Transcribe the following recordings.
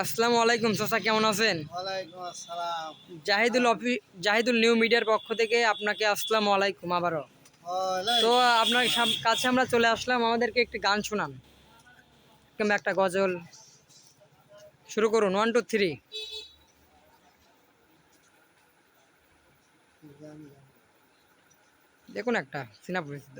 আসসালামু আলাইকুম চাচা কেমন আছেন? জাহিদুল অফি জাহিদুল নিউ মিডিয়ার পক্ষ থেকে আপনাকে আসসালামু আলাইকুম আবারও। তো আপনার কাছে আমরা চলে আসলাম আমাদেরকে একটি গান শোনান। কিংবা একটা গজল। শুরু করুন ওয়ান টু থ্রি দেখুন একটা সিনা পরিচিত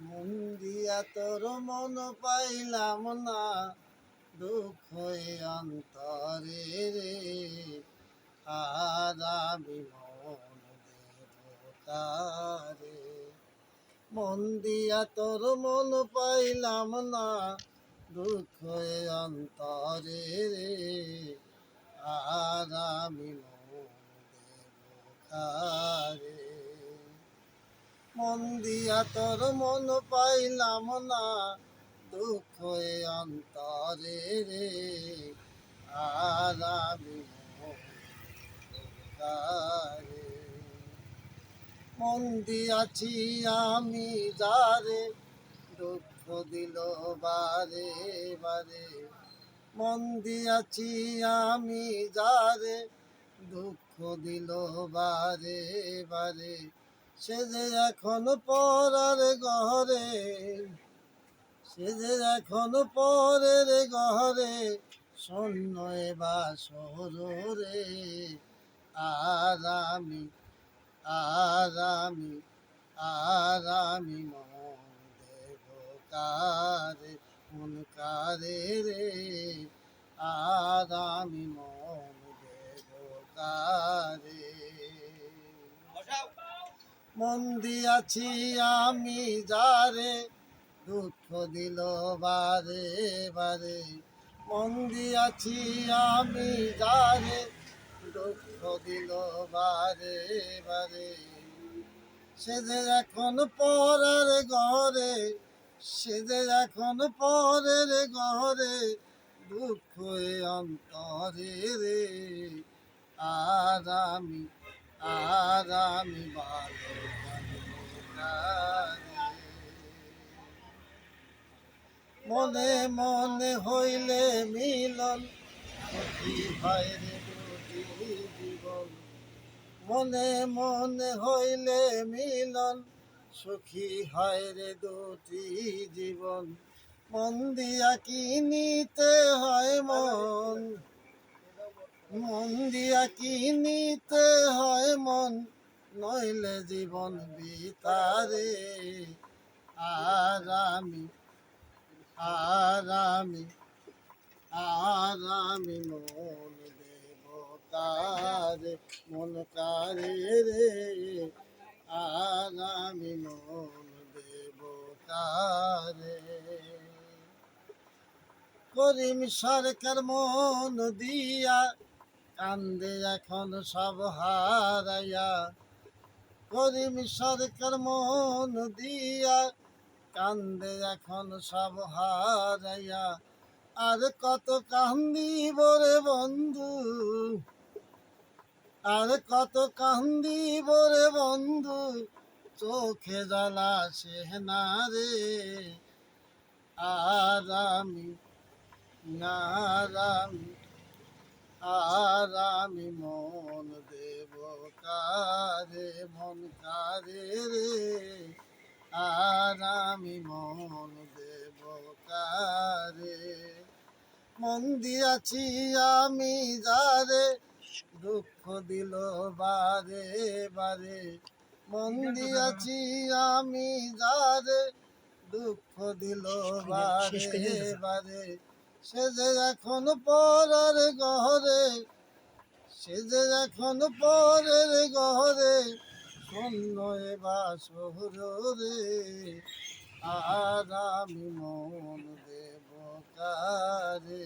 মন দিয়া তোর মন পাইলাম না, দুঃখ অন্তরে রে। আর আমি মন দেব তারে মন দিয়া তোর মন পাইলাম না, দুঃখ অন্তরে রে। আর আমি মন দেব কারে। মন দিয়া তোর মন পাইলাম না, দুঃখ অন্তরে রে। আর মন দিয়াছি আমি যারে, দুঃখ দিল বারে বারে। মন দিয়াছি আমি যারে, দুঃখ দিল বারে বারে। সে যে এখন পরার ঘরে সে যে এখন পরের ঘরে শূন্য বাসর রে। আর আমি আর আমি মন দেব কারে, মন কারে রে। আর আমি মন কারে। মন দিয়াছি আমি যারে, দুঃখ দিল বারে বারে। মন দিয়াছি আমি যারে, দুঃখ দিল বারে বারে। সে যে এখন পরের ঘরে, সে যে এখন পরের ঘরে, দুঃখ অন্তরে রে। আর আমি ভালো মনে মনে হইলে মিলন মনে মনে হইলে মিলন সুখী হয় রে দুটি জীবন। মন দিয়া কি নিতে হয় মন। মন দিয়া কি নিতে হয় মন, নইলে জীবন বিতারে। আর আমি আর আমি আর আমি মন দেব কারে মন কারে রে। আর আমি মন দেব কারে করিম সরকার মন দিয়া কান্দে এখন সব হারাইয়া। করিম সরকার মন দিয়া কান্দে এখন সব হারাইয়া। আর কত কান্দিব রে বন্ধু? আর কত কান্দিব রে বন্ধু? চোখে জ্বালা সে না রে। আর আমি আর আমি আর আমি মন দেব কারে মন কারে রে? আর আমি মন দেব কারে? মন দিয়াছি আমি যারে দুঃখ দিল বারে বারে। মন দিয়াছি আমি যারে দুঃখ দিল বারে বারে। সে যে এখন পরের গহরে সে যে এখন পরের গহরে, শূন্য বাসর রে আর আমি মন দেব কারে?